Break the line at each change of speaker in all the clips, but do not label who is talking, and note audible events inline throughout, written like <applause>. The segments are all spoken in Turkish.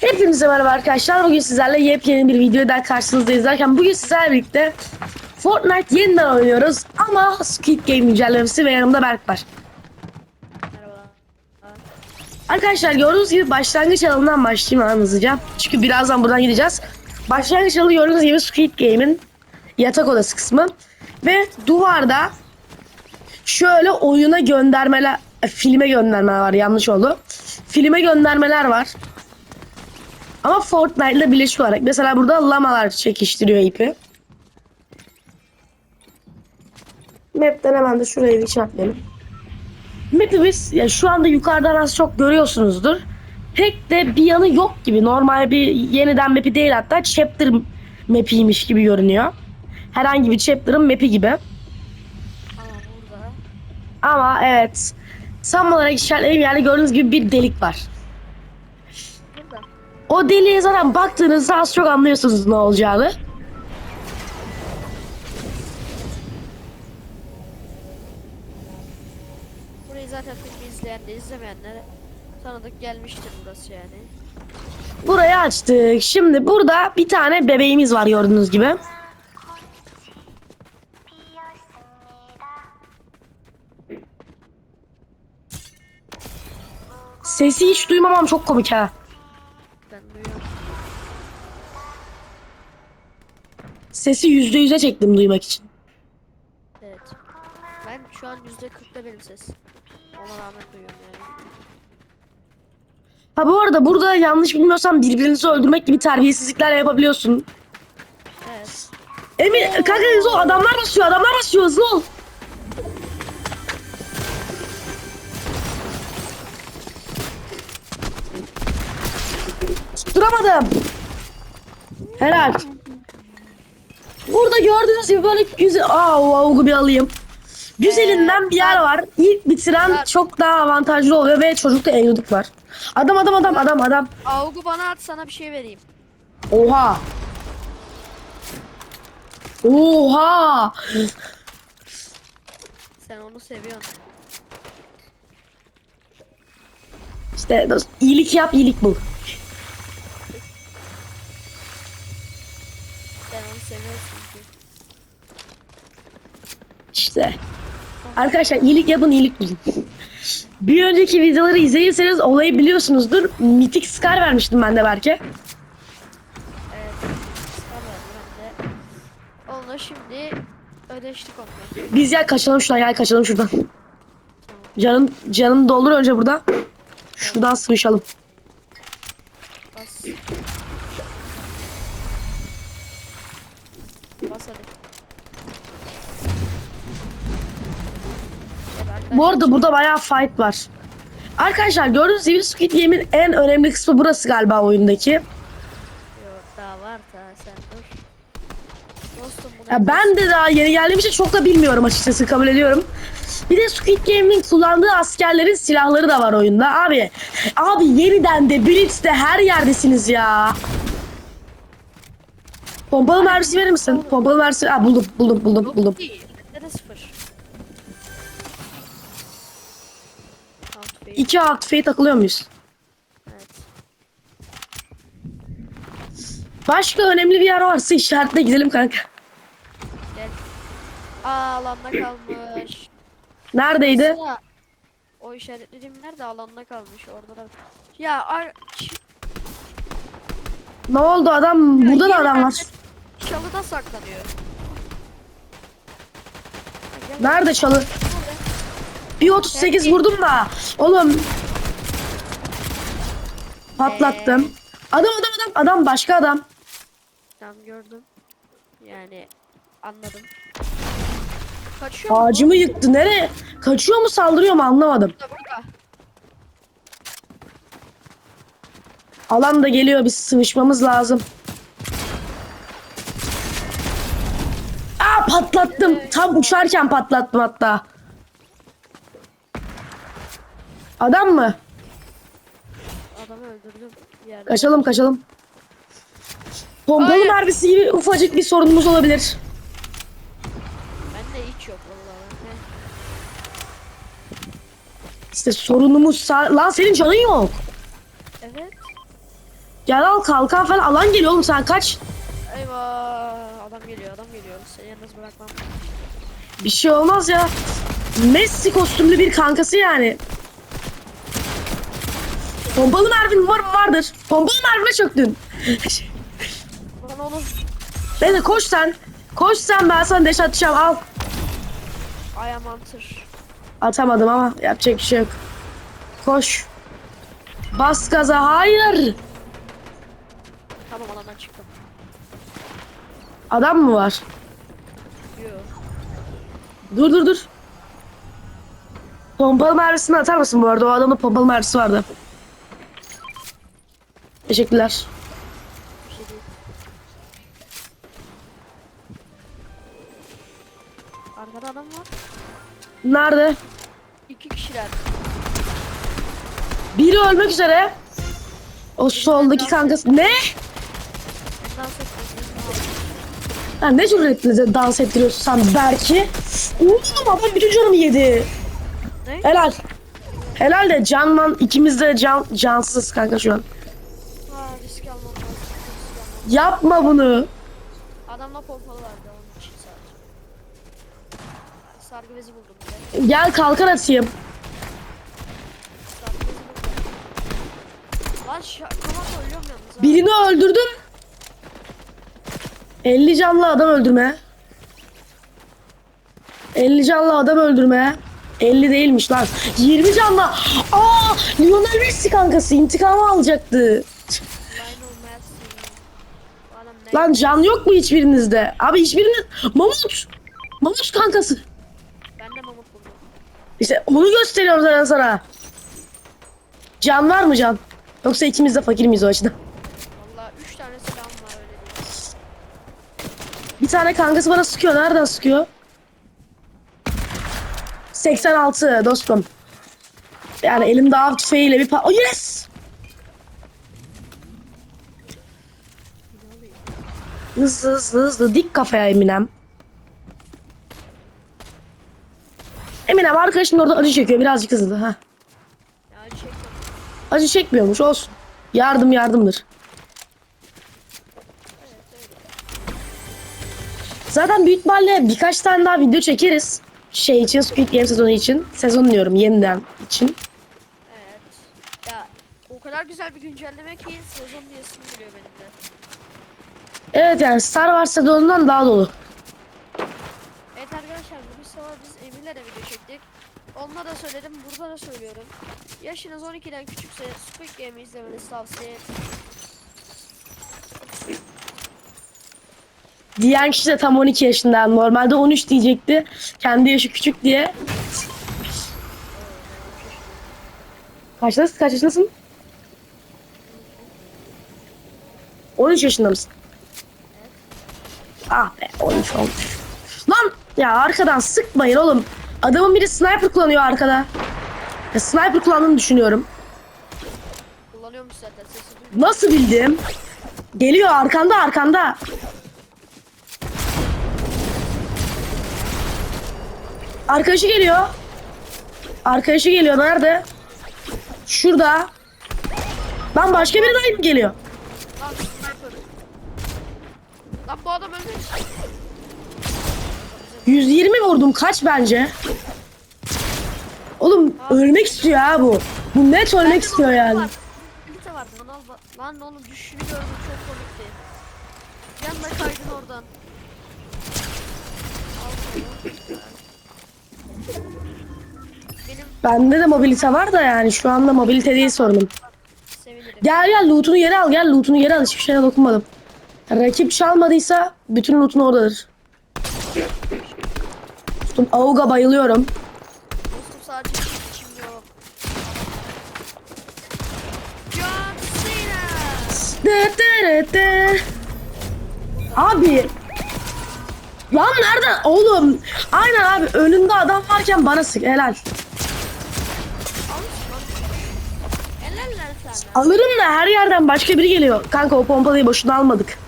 Hepinize merhaba arkadaşlar. Bugün sizlerle yepyeni bir videodan karşınızdayız derken bugün sizlerle birlikte Fortnite yeniden oynuyoruz ama Squid Game güncellemesi ve yanımda Berk var.
Merhaba.
Arkadaşlar gördüğünüz gibi başlangıç alanından başlayayım hemen hızlıca. Çünkü birazdan buradan gideceğiz. Başlangıç alanı gördüğünüz gibi Squid Game'in yatak odası kısmı. Ve duvarda şöyle oyuna göndermeler, e, filme göndermeler var yanlış oldu. Filme göndermeler var. Ama Fortnite ile birleşik olarak. Mesela burada lamalar çekiştiriyor ipi. Map'ten hemen de şuraya bir işaretleyelim. Map'i biz ya şu anda yukarıdan az çok görüyorsunuzdur. Pek de bir yanı yok gibi. Normal bir yeniden map'i değil hatta chapter map'iymiş gibi görünüyor. Herhangi bir chapter'ın map'i gibi.
Ama
evet tam olarak işaretlediğim yerde gördüğünüz gibi bir delik var. O deliğe zaten baktığınızda az çok anlıyorsunuz ne olacağını.
Burayı zaten filmi izleyen de izlemeyenlere tanıdık gelmiştir burası yani.
Burayı açtık. Şimdi burada bir tane bebeğimiz var gördüğünüz gibi. Sesi hiç duymamam çok komik ha. Sesi yüzde yüze çektim duymak için.
Evet. Ben şu an yüzde kırkta benim ses. Ona rağmen duyuyorum yani.
Ha bu arada burada yanlış bilmiyorsam birbirinizi öldürmek gibi terbiyesizlikler yapabiliyorsun.
Evet.
Emin kanka hızlı ol adamlar basıyor adamlar basıyor hızlı ol. Tutturamadım. Helal. Burada gördüğünüz gibi böyle güzel... Aa avugu bir alayım. Güzelinden bir yer var. İlk bitiren çok daha avantajlı oluyor ve çocukta evlilik var. Adam adam adam adam adam.
Avgu bana at sana bir şey vereyim.
Oha. Oha.
Sen onu seviyorsun.
İşte dost, iyilik yap iyilik bul.
Sen onu seviyorsun.
İşte. Arkadaşlar iyilik yapın iyilik bulun. Bir önceki videoları izleyirseniz olayı biliyorsunuzdur. Mitik Scar vermiştim ben de belki.
Onunla şimdi ödeştik onunla.
Biz ya kaçalım şuradan gel kaçalım şuradan. Canım canım doldur önce burada. Şuradan sıvışalım. Bu arada burada bayağı fight var. Arkadaşlar gördüğünüz gibi Squid Game'in en önemli kısmı burası galiba oyundaki.
Yok daha var da sen dur. Dostum
Ya ben de daha yeni geldiğim için çok da bilmiyorum açıkçası kabul ediyorum. Bir de Squid Game'in kullandığı askerlerin silahları da var oyunda. Abi, abi yeniden de Blitz'te her yerdesiniz ya. Pompalı mermisi verir misin? Pompalı mermisi... Aa, buldum, buldum, buldum, buldum. İki tüfeği takılıyor muyuz?
Evet.
Başka önemli bir yer varsa işaretle gidelim kanka.
Gel. Aa alanda kalmış.
Neredeydi?
Ya, o işaretlediğim nerede alanda kalmış orada da. Ya ar
Ne oldu adam? Burada da adam var.
Çalıda saklanıyor.
Nerede çalı? Bir 38 vurdum da. Oğlum. Patlattım. Adam adam adam adam başka adam.
Tamam gördüm. Yani anladım. Kaçıyor mu?
Ağacımı yıktı. Nereye? Kaçıyor mu saldırıyor mu anlamadım.
Burada burada.
Alan da geliyor biz sıvışmamız lazım. Aa patlattım. Tam uçarken patlattım hatta. Adam mı?
Adamı öldürdüm. Yerde.
Kaçalım kaçalım. Pompalı
Hayır.
mermisi gibi ufacık bir sorunumuz olabilir.
Bende hiç yok vallahi.
İşte sorunumuz lan senin canın yok.
Evet.
Gel al kalkan falan alan geliyor oğlum sen kaç.
Eyvah adam geliyor adam geliyor. Seni yalnız bırakmam.
Bir şey olmaz ya. Messi kostümlü bir kankası yani. Pompalı mermin var vardır. Pompalı mermine çöktün.
Lan oğlum.
Neyse koş sen. Koş sen ben sana deş atacağım al.
Am hunter.
Atamadım ama yapacak bir şey yok. Koş. Bas gaza hayır.
Tamam alandan çıktım.
Adam mı var?
Yo.
Dur dur dur. Pompalı mermisini atar mısın bu arada? O adamın pompalı mermisi vardı. Teşekkürler.
Arkada adam var.
Nerede?
İki kişiler.
Biri ölmek üzere. O soldaki kankası. Ne?
Dans.
Ya ne cüretle dans ettiriyorsun sen Berk'i? Oğlum adam bütün canımı yedi.
Ne?
Helal. Helal de Canman ikimiz de can, cansız kanka şu an. Yapma bunu.
Adamla pompalı vardı onun için sadece. Sargı bezi buldum de.
Gel kalkan atayım.
Sargı bezi buldum. Lan şa- kafamda ölüyorum yalnız.
Birini öldürdüm. 50 canlı adam öldürme. 50 canlı adam öldürme. 50 değilmiş lan. 20 canlı. Aa, Lionel Messi kankası intikamı alacaktı.
Lionel Messi. Bu adam ne?
Lan can yok mu hiçbirinizde? Abi hiçbiriniz... Mamut. Mamut kankası.
Ben de mamut buldum.
İşte onu gösteriyorum zaten sana. Can var mı can? Yoksa ikimiz de fakir miyiz o açıdan?
Valla 3 tane silahım var öyle diyeyim.
Bir tane kankası bana sıkıyor. Nereden sıkıyor? 86 dostum. Yani elimde av tüfeğiyle bir pa... Oh yes! Hızlı hızlı hızlı dik kafaya Eminem. Eminem arkadaşın orada acı çekiyor birazcık hızlı ha. Acı çekmiyormuş olsun. Yardım yardımdır. Zaten büyük ihtimalle birkaç tane daha video çekeriz. Şey için, Squid Game sezonu için. Sezon diyorum yeniden için.
Evet. Ya o kadar güzel bir güncelleme ki sezon diyesim geliyor benim de.
Evet yani Star Wars sezonundan daha dolu.
Evet arkadaşlar bugün sabah biz Emir'le de video çektik. Onunla da söyledim, burada da söylüyorum. Yaşınız 12'den küçükse Squid Game'i izlemenizi tavsiye.
Diyen kişi de tam 12 yaşında. Normalde 13 diyecekti. Kendi yaşı küçük diye. Kaçtasın? Kaç yaşındasın? 13 yaşında mısın? Ah be 13 olmuş. Lan ya arkadan sıkmayın oğlum. Adamın biri sniper kullanıyor arkada. Ya, sniper kullandığını düşünüyorum.
Kullanıyormuş zaten sesi duyuyor.
Nasıl bildim? Geliyor arkanda arkanda. Arkadaşı geliyor. Arkadaşı geliyor nerede? Şurada. Lan başka biri daha mı geliyor?
Lan sniper. Lan bu adam ölmüş.
120 vurdum kaç bence? Oğlum ölmek istiyor ha bu. Bu net ölmek istiyor yani.
Bilite vardı onu al. ba- Lan oğlum düşüşünü gördüm çok komikti. Yanına kaydın oradan. Al bunu. Benim
Bende de mobilite var da yani şu anda mobilite değil sorunum.
sevinirim.
Gel gel lootunu yere al gel lootunu yere al hiçbir şeye dokunmadım. Rakip çalmadıysa bütün lootun oradadır. Dostum Auga bayılıyorum.
Dostum sadece bir içim yok. John Cena.
Abi. Lan nereden? Oğlum. Aynen abi önünde adam varken bana sık helal. Alırım da her yerden başka biri geliyor. Kanka o pompalıyı boşuna almadık.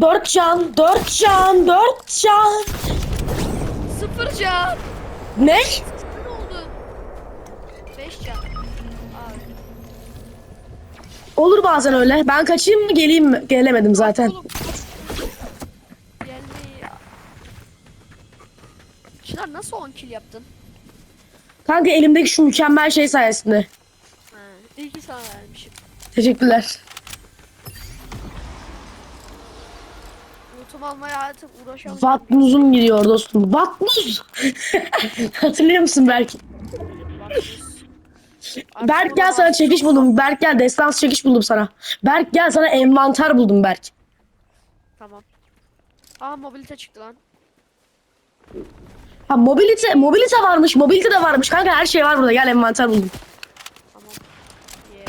Dört can, dört can, dört can.
Sıfır can.
Ne?
Ne oldu? 5 can. Abi.
Olur bazen öyle. Ben kaçayım mı geleyim mi? Gelemedim zaten.
Oğlum. Ya. Çınar nasıl 10 kill yaptın?
Kanka elimdeki şu mükemmel şey sayesinde.
Ha, iyi ki sana vermişim.
Teşekkürler.
Lootumu almaya artık uğraşamayacağım.
Vatmuz'um gidiyor dostum. Vatmuz. <laughs> Hatırlıyor musun belki?
Artık
Berk gel sana çekiş buldum. Berk gel destans çekiş buldum sana. Berk gel sana envanter buldum Berk.
Tamam. Aa mobilite çıktı lan.
Ha mobilite, mobilite varmış. Mobilite de varmış. Kanka her şey var burada. Gel envanter buldum.
Tamam. Yes.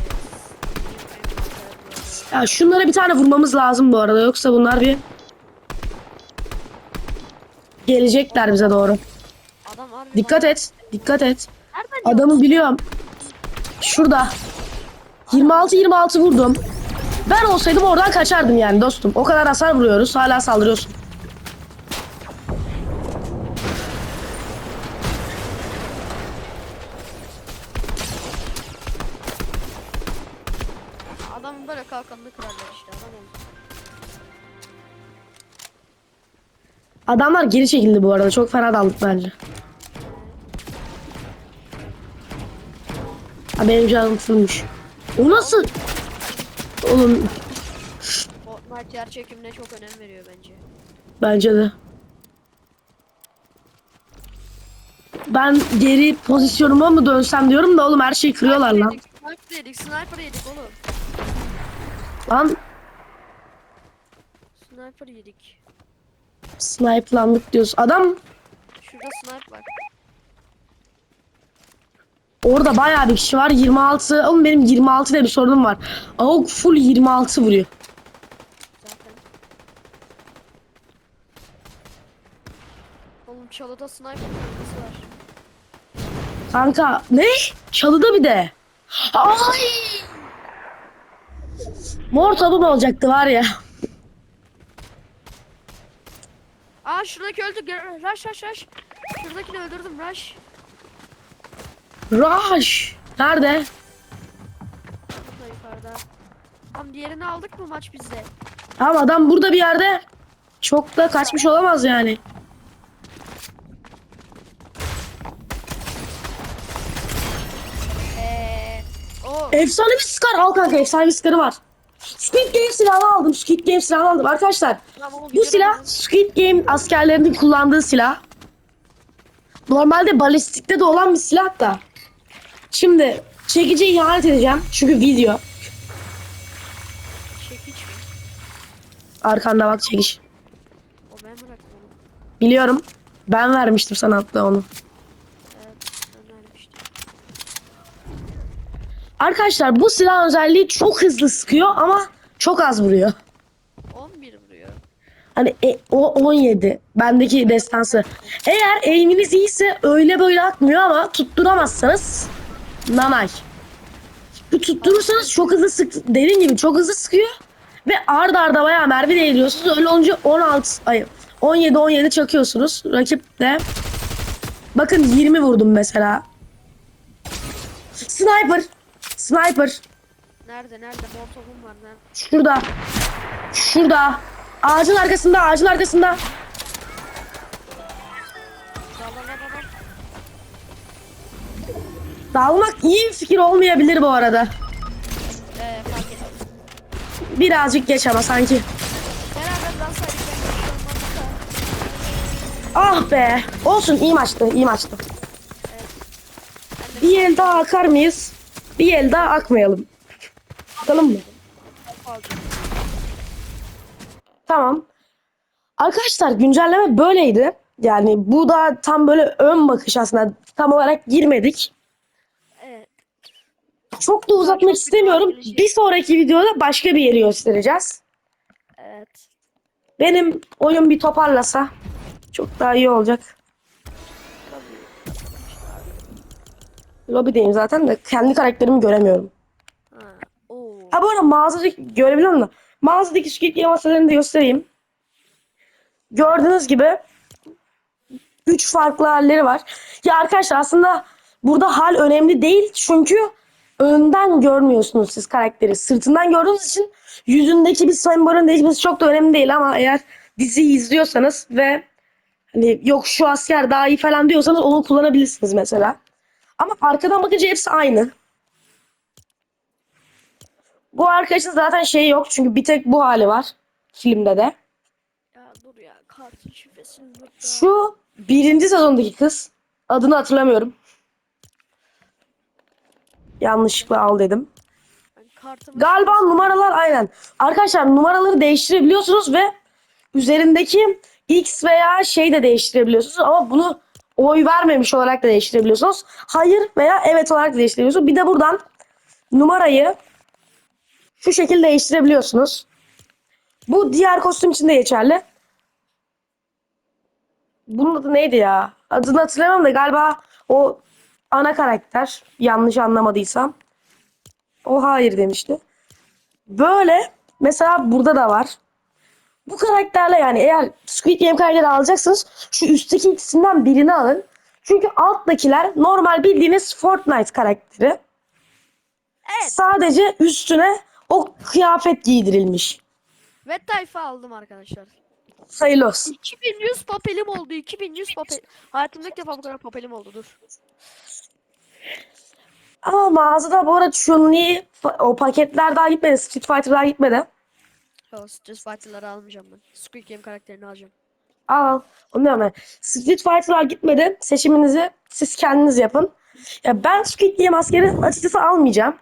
Ya şunlara bir tane vurmamız lazım bu arada. Yoksa bunlar bir gelecekler bize doğru.
Adam
Dikkat et. Dikkat et.
Nereden
Adamı biliyorum. Şurada. 26 26 vurdum. Ben olsaydım oradan kaçardım yani dostum. O kadar hasar vuruyoruz. Hala saldırıyorsun. Adamlar geri çekildi bu arada. Çok fena daldık bence. Ha benim canım fırmış. O nasıl? Oğlum
Fortnite yer çekimine çok önem veriyor bence.
bence de. Ben geri pozisyonuma mı dönsem diyorum da oğlum her şeyi kırıyorlar lan.
Sniper yedik, sniper yedik oğlum.
Lan
Sniper yedik.
Snipe'landık diyorsun. Adam
Şurada sniper var.
Orada bayağı bir kişi var. 26. Oğlum benim 26 diye bir sorunum var. AUG full 26 vuruyor.
zaten. Oğlum çalıda sniper var.
Kanka ne? Çalıda bir de. Ay! Mor tabu mu olacaktı var ya.
Aa şuradaki öldü. Rush rush rush. Şuradakini öldürdüm rush.
Rush. Nerede?
Burada yukarıda. Tam diğerini aldık mı maç bizde?
Tamam adam burada bir yerde. Çok da kaçmış olamaz yani.
Eee. O
Efsane bir Scar. Al kanka efsane bir Scar'ı var. Squid Game silahını aldım. Squid Game silahını aldım. Arkadaşlar
Tamam,
bu
videoda
silah Squid Game askerlerinin kullandığı silah. Normalde balistikte de olan bir silah da. Şimdi çekici ihanet edeceğim. Çünkü video.
çekiç mi?
Arkanda bak çekiş.
O ben bıraktım onu.
Biliyorum. Ben vermiştim sana hatta onu.
Evet ben vermiştim.
Arkadaşlar bu silah özelliği çok hızlı sıkıyor ama çok az vuruyor.
11 vuruyor.
Hani e, o 17 bendeki destansı. Eğer aim'iniz iyiyse öyle böyle atmıyor ama tutturamazsanız nanay. Bu tutturursanız çok hızlı sık dediğim gibi çok hızlı sıkıyor ve ard arda bayağı mermi değiliyorsunuz. Öyle olunca 16 ay 17 17 çakıyorsunuz. Rakip de bakın 20 vurdum mesela. Sniper. Sniper.
Nerede nerede mortobum var nerede?
Şurada. Şurada. Ağacın arkasında, ağacın arkasında.
Dal dal dal dal.
Dalmak iyi bir fikir olmayabilir bu arada.
Eee fark ettim.
Birazcık geç ama sanki.
Beraber da.
Ah be. Olsun iyi maçtı, iyi maçtı.
De
Bir el daha akar mıyız? Bir el daha akmayalım. Bakalım mı? Tamam. Arkadaşlar güncelleme böyleydi. Yani bu da tam böyle ön bakış aslında. Tam olarak girmedik.
Evet.
Çok da uzatmak istemiyorum. Bir sonraki videoda başka bir yeri göstereceğiz.
Evet.
Benim oyun bir toparlasa çok daha iyi olacak. Lobideyim zaten de kendi karakterimi göremiyorum.
Ha. Oo.
Ha bu arada mağazadaki görebiliyor musun? Mağazadaki Game masalarını da göstereyim. Gördüğünüz gibi 3 farklı halleri var. Ya arkadaşlar aslında burada hal önemli değil çünkü önden görmüyorsunuz siz karakteri. Sırtından gördüğünüz için yüzündeki bir sembolün değişmesi çok da önemli değil ama eğer diziyi izliyorsanız ve hani yok şu asker daha iyi falan diyorsanız onu kullanabilirsiniz mesela. Ama arkadan bakınca hepsi aynı. Bu arkadaşın zaten şeyi yok çünkü bir tek bu hali var filmde de.
Ya dur ya kartın şifresini.
Şu birinci sezondaki kız. Adını hatırlamıyorum. Yanlışlıkla al dedim.
Kartımı
Galiba numaralar aynen. Arkadaşlar numaraları değiştirebiliyorsunuz ve üzerindeki X veya şey de değiştirebiliyorsunuz ama bunu oy vermemiş olarak da değiştirebiliyorsunuz. Hayır veya evet olarak da değiştirebiliyorsunuz. Bir de buradan numarayı şu şekilde değiştirebiliyorsunuz. Bu diğer kostüm için de geçerli. Bunun adı neydi ya? Adını hatırlamam da galiba o ana karakter. Yanlış anlamadıysam. O hayır demişti. Böyle mesela burada da var. Bu karakterle yani eğer Squid Game karakteri alacaksınız şu üstteki ikisinden birini alın. Çünkü alttakiler normal bildiğiniz Fortnite karakteri.
Evet.
Sadece üstüne o kıyafet giydirilmiş.
Ve tayfa aldım arkadaşlar.
Sayılı olsun.
2100 papelim oldu. 2100 papel. Hayatımda ilk defa bu kadar papelim oldu. Dur.
Ama mağazada bu arada Chun-Li o paketler daha gitmedi. Street Fighter daha gitmedi.
Yo, Street Fighter'ları almayacağım ben. Squid Game karakterini alacağım.
Al. Onu ben. Street Fighter'lar gitmedi. Seçiminizi siz kendiniz yapın. Ya ben Squid Game askeri açıkçası almayacağım.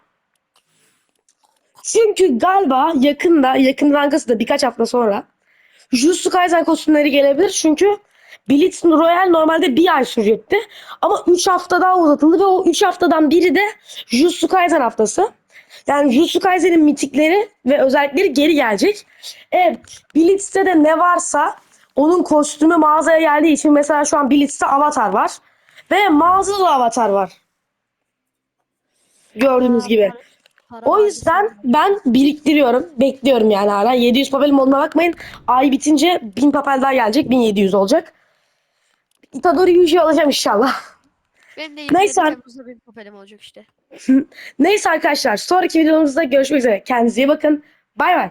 Çünkü galiba yakında, yakından da birkaç hafta sonra Jujutsu Kaisen kostümleri gelebilir. Çünkü Blitz Royale normalde bir ay sürecekti. Ama 3 hafta daha uzatıldı ve o 3 haftadan biri de Jujutsu Kaisen haftası. Yani Jujutsu Kaisen'in mitikleri ve özellikleri geri gelecek. Evet, Blitz'te de ne varsa onun kostümü mağazaya geldiği için mesela şu an Blitz'te Avatar var. Ve mağazada da Avatar var. Gördüğünüz gibi. O yüzden ben biriktiriyorum. Bekliyorum yani hala. 700 papelim olduğuna bakmayın. Ay bitince 1000 papel daha gelecek. 1700 olacak. Itadori Yuji alacağım inşallah.
Benim de
Neyse.
27 Temmuz'da bir papelim olacak işte.
Neyse arkadaşlar sonraki videomuzda görüşmek üzere. Kendinize iyi bakın. Bay bay.